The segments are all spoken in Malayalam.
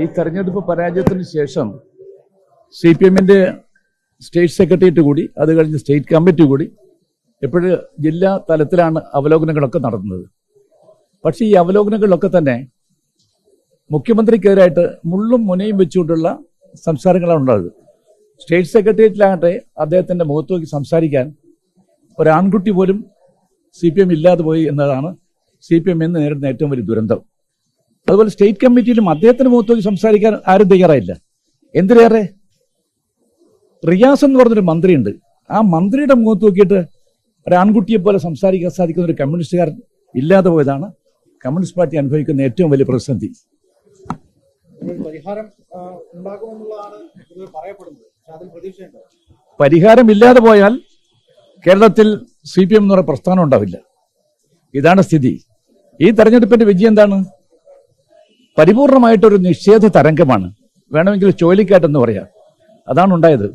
ഈ തെരഞ്ഞെടുപ്പ് പരാജയത്തിന് ശേഷം സി പി എമ്മിന്റെ സ്റ്റേറ്റ് സെക്രട്ടേറിയറ്റ് കൂടി അത് കഴിഞ്ഞ് സ്റ്റേറ്റ് കമ്മിറ്റി കൂടി എപ്പോഴും ജില്ലാ തലത്തിലാണ് അവലോകനങ്ങളൊക്കെ നടത്തുന്നത്. പക്ഷേ ഈ അവലോകനങ്ങളിലൊക്കെ തന്നെ മുഖ്യമന്ത്രിക്കെതിരായിട്ട് മുള്ളും മുനയും വെച്ചുകൊണ്ടുള്ള സംസാരങ്ങളാണ് ഉണ്ടായത്. സ്റ്റേറ്റ് സെക്രട്ടേറിയറ്റിലാകട്ടെ അദ്ദേഹത്തിന്റെ മുഖത്ത് നോക്കി സംസാരിക്കാൻ ഒരാൺകുട്ടി പോലും സി പി എം ഇല്ലാതെ പോയി എന്നതാണ് സി പി എം എന്ന് നേരിടുന്ന ഏറ്റവും വലിയ ദുരന്തം. അതുപോലെ സ്റ്റേറ്റ് കമ്മിറ്റിയിലും അദ്ദേഹത്തിന് മുഖത്ത് നോക്കി സംസാരിക്കാൻ ആരും തയ്യാറായില്ല. എന്തിനേറെ? റിയാസ് എന്ന് പറഞ്ഞൊരു മന്ത്രിയുണ്ട്. ആ മന്ത്രിയുടെ മുഖത്ത് നോക്കിയിട്ട് ഒരു ആൺകുട്ടിയെ പോലെ സംസാരിക്കാൻ സാധിക്കുന്ന ഒരു കമ്മ്യൂണിസ്റ്റുകാരൻ ഇല്ലാതെ പോയതാണ്. കമ്മ്യൂണിസ്റ്റ് പാർട്ടി അനുഭവിക്കുന്ന ഏറ്റവും വലിയ പ്രതിസന്ധി. പരിഹാരം ഇല്ലാതെ പോയാൽ കേരളത്തിൽ സി പി എം എന്ന് പറയുന്ന പ്രസ്ഥാനം ഉണ്ടാവില്ല. ഇതാണ് സ്ഥിതി. ഈ തെരഞ്ഞെടുപ്പിന്റെ വിജയം എന്താണ്? പരിപൂർണമായിട്ടൊരു നിഷേധ തരംഗമാണ്. വേണമെങ്കിൽ ചുഴലിക്കാറ്റെന്ന് പറയാം. അതാണ് ഉണ്ടായത്.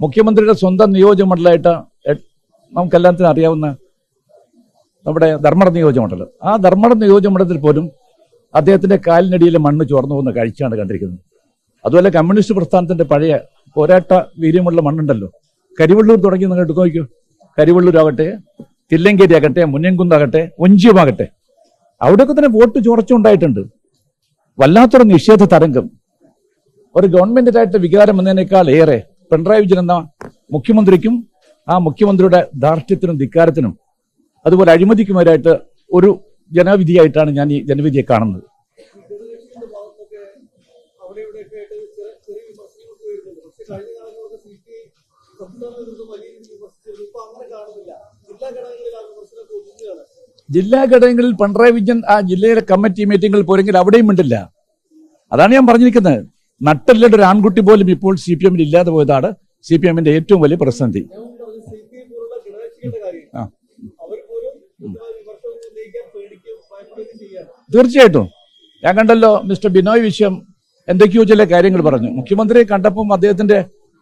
മുഖ്യമന്ത്രിയുടെ സ്വന്തം നിയോജകമണ്ഡലമായിട്ട് നമുക്കെല്ലാത്തിനും അറിയാവുന്ന നമ്മുടെ ധർമ്മട നിയോജകമണ്ഡലം ആ ധർമ്മട നിയോജകമണ്ഡലത്തിൽ പോലും അദ്ദേഹത്തിന്റെ കാലിനടിയിലെ മണ്ണ് ചോർന്നു പോകുന്ന കാഴ്ചയാണ് കണ്ടിരിക്കുന്നത്. അതുപോലെ കമ്മ്യൂണിസ്റ്റ് പ്രസ്ഥാനത്തിന്റെ പഴയ പോരാട്ട വീര്യമുള്ള മണ്ണുണ്ടല്ലോ. കരിവള്ളൂർ തുടങ്ങി നിങ്ങൾ എടുത്തു നോക്കൂ കരിവള്ളൂർ ആകട്ടെ തില്ലങ്കേരി ആകട്ടെ മുന്നേങ്കുന്നാകട്ടെ ഒഞ്ചിയമാകട്ടെ അവിടെയൊക്കെ തന്നെ വോട്ട് ചോർച്ചയുണ്ടായിട്ടുണ്ട്. വല്ലാത്തൊരു നിഷേധ തരംഗം. ഒരു ഗവൺമെന്റിനായിട്ട് വികാരം എന്നതിനേക്കാൾ ഏറെ പിണറായി വിജയൻ എന്ന മുഖ്യമന്ത്രിക്കും ആ മുഖ്യമന്ത്രിയുടെ ധാർഷ്ട്യത്തിനും ധിക്കാരത്തിനും അതുപോലെ അഴിമതിക്കുമാരായിട്ട് ഒരു ജനവിധിയായിട്ടാണ് ഞാൻ ഈ ജനവിധിയെ കാണുന്നത്. ജില്ലാ ഘടകങ്ങളിൽ പിണറായി വിജയൻ ആ ജില്ലയിലെ കമ്മിറ്റി മീറ്റിംഗിൽ പോരെങ്കിൽ അവിടെയും ഉണ്ടില്ല അതാണ് ഞാൻ പറഞ്ഞിരിക്കുന്നത്. നട്ടല്ലേ ഒരു ആൺകുട്ടി പോലും ഇപ്പോൾ സി പി എമ്മിൽ ഇല്ലാതെ പോയതാണ് സി പി എമ്മിന്റെ ഏറ്റവും വലിയ പ്രതിസന്ധി. തീർച്ചയായിട്ടും. ഞാൻ കണ്ടല്ലോ മിസ്റ്റർ ബിനോയ് വിശ്വം എന്തൊക്കെയോ ചില കാര്യങ്ങൾ പറഞ്ഞു. മുഖ്യമന്ത്രിയെ കണ്ടപ്പം അദ്ദേഹത്തിന്റെ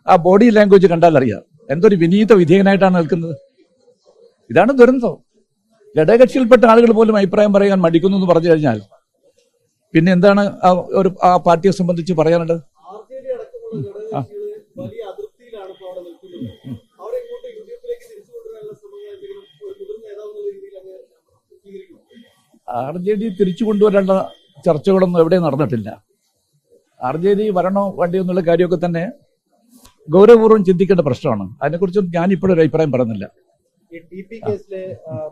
ആ ബോഡി ലാംഗ്വേജ് കണ്ടാൽ അറിയാം. എന്തൊരു വിനീത വിധേയനായിട്ടാണ് നിൽക്കുന്നത്. ഇതാണ് ദുരന്തം. ഘടകകക്ഷിയിൽപ്പെട്ട ആളുകൾ പോലും അഭിപ്രായം പറയാൻ മടിക്കുന്നു എന്ന് പറഞ്ഞു കഴിഞ്ഞാൽ പിന്നെ എന്താണ് ആ ഒരു ആ പാർട്ടിയെ സംബന്ധിച്ച് പറയാനുള്ളത്? ആർ ജെ ഡി തിരിച്ചു കൊണ്ടുവരേണ്ട ചർച്ചകളൊന്നും എവിടെയും നടന്നിട്ടില്ല. ആർ ജെ ഡി വരണോ വേണ്ടിയോ എന്നുള്ള കാര്യമൊക്കെ തന്നെ ഗൗരവപൂർവം ചിന്തിക്കേണ്ട പ്രശ്നമാണ്. അതിനെക്കുറിച്ച് ഞാൻ ഇപ്പോഴൊരു അഭിപ്രായം പറയുന്നില്ല. ഈ ടി പി കേസിലെ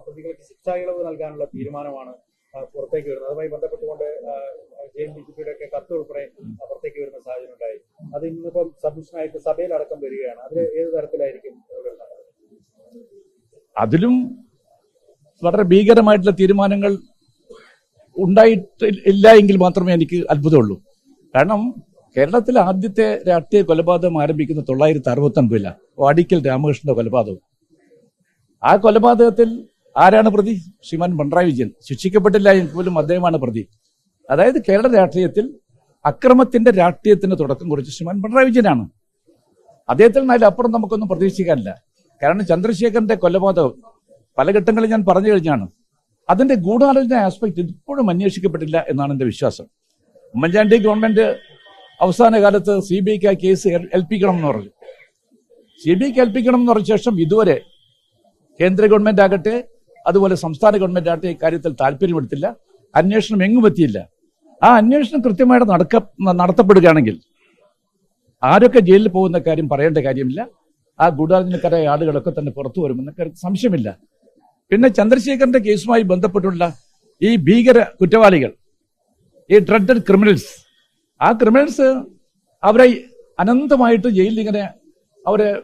പ്രതികൾക്ക് ശിക്ഷാ ഇളവ് നൽകാനുള്ള തീരുമാനമാണ് പുറത്തേക്ക് വരുന്നത്. അതുമായി ബന്ധപ്പെട്ടുകൊണ്ട് ജയിൽ ഡി ജി പിയുടെ ഒക്കെ കത്ത് ഉൾപ്പെടെ പുറത്തേക്ക് വരുന്ന സാഹചര്യം ഉണ്ടായി. അത് ഇന്നിപ്പം സബ്മിഷനായിട്ട് സഭയിലടക്കം വരികയാണ്. അതിൽ ഏത് തരത്തിലായിരിക്കും അതിലും വളരെ ഭീകരമായിട്ടുള്ള തീരുമാനങ്ങൾ ഉണ്ടായിട്ട് ഇല്ല എങ്കിൽ മാത്രമേ എനിക്ക് അത്ഭുതമുള്ളൂ. കാരണം കേരളത്തിലെ ആദ്യത്തെ രാഷ്ട്രീയ കൊലപാതകം ആരംഭിക്കുന്ന തൊള്ളായിരത്തി അറുപത്തി ഒൻപതിലാണ് വാടിക്കൽ രാമകൃഷ്ണന്റെ കൊലപാതകം. ആ കൊലപാതകത്തിൽ ആരാണ് പ്രതി? ശ്രീമാൻ പിണറായി വിജയൻ. ശിക്ഷിക്കപ്പെട്ടില്ല എങ്കിൽ പോലും അദ്ദേഹമാണ് പ്രതി. അതായത് കേരള രാഷ്ട്രീയത്തിൽ അക്രമത്തിന്റെ രാഷ്ട്രീയത്തിന് തുടക്കം കുറിച്ച് ശ്രീമാൻ പിണറായി വിജയനാണ്. അദ്ദേഹത്തിൽ നിന്ന് അപ്പുറം നമുക്കൊന്നും പ്രതീക്ഷിക്കാനില്ല. കാരണം ചന്ദ്രശേഖരന്റെ കൊലപാതകം പല ഘട്ടങ്ങളിൽ ഞാൻ പറഞ്ഞു കഴിഞ്ഞാണ്. അതിന്റെ ഗൂഢാലോചന ആസ്പെക്ട് ഇപ്പോഴും അന്വേഷിക്കപ്പെട്ടില്ല എന്നാണ് എന്റെ വിശ്വാസം. ഉമ്മൻചാണ്ടി ഗവൺമെന്റ് അവസാന കാലത്ത് സി ബി ഐക്ക് കേസ് ഏൽ- ഏൽപ്പിക്കണം എന്ന് പറഞ്ഞു. സി ബി ഐക്ക് ഏൽപ്പിക്കണം എന്ന് പറഞ്ഞ ശേഷം ഇതുവരെ കേന്ദ്ര ഗവൺമെന്റ് ആകട്ടെ അതുപോലെ സംസ്ഥാന ഗവൺമെന്റ് ആകട്ടെ ഇക്കാര്യത്തിൽ താല്പര്യമെടുത്തില്ല. അന്വേഷണം എങ്ങും എത്തിയില്ല. ആ അന്വേഷണം കൃത്യമായിട്ട് നടക്ക നടത്തപ്പെടുകയാണെങ്കിൽ ആരൊക്കെ ജയിലിൽ പോകുന്ന കാര്യം പറയേണ്ട കാര്യമില്ല. ആ ഗൂഢാലോചനക്കാരായ ആളുകളൊക്കെ തന്നെ പുറത്തു വരുമെന്ന് സംശയമില്ല. പിന്നെ ചന്ദ്രശേഖരന്റെ കേസുമായി ബന്ധപ്പെട്ടുള്ള ഈ ഭീകര കുറ്റവാളികൾ ഈ ഡ്രഡ് ക്രിമിനൽസ് ആ ക്രിമിനൽസ് അവരെ അനന്തമായിട്ട് ജയിലിൽ ഇങ്ങനെ അവരെ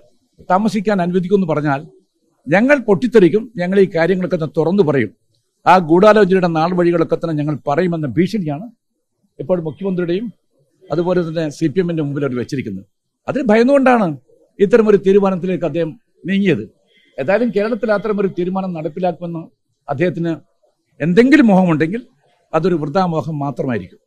താമസിക്കാൻ അനുവദിക്കുമെന്ന് പറഞ്ഞാൽ ഞങ്ങൾ പൊട്ടിത്തെറിക്കും ഞങ്ങൾ ഈ കാര്യങ്ങളൊക്കെ തന്നെ തുറന്നു പറയും. ആ ഗൂഢാലോചനയുടെ നാൾ വഴികളൊക്കെ തന്നെ ഞങ്ങൾ പറയുമെന്ന ഭീഷണിയാണ് ഇപ്പോൾ മുഖ്യമന്ത്രിയുടെയും അതുപോലെ തന്നെ സി പി എമ്മിന്റെ മുമ്പിൽ അവർ വെച്ചിരിക്കുന്നത്. അതിന് ഭയന്നുകൊണ്ടാണ് ഇത്തരം ഒരു തീരുമാനത്തിലേക്ക് അദ്ദേഹം നീങ്ങിയത്. ഏതായാലും കേരളത്തിൽ അത്തരം ഒരു തീരുമാനം നടപ്പിലാക്കുമെന്ന് അദ്ദേഹത്തിന് എന്തെങ്കിലും മോഹമുണ്ടെങ്കിൽ അതൊരു വൃതാമോഹം മാത്രമായിരിക്കും.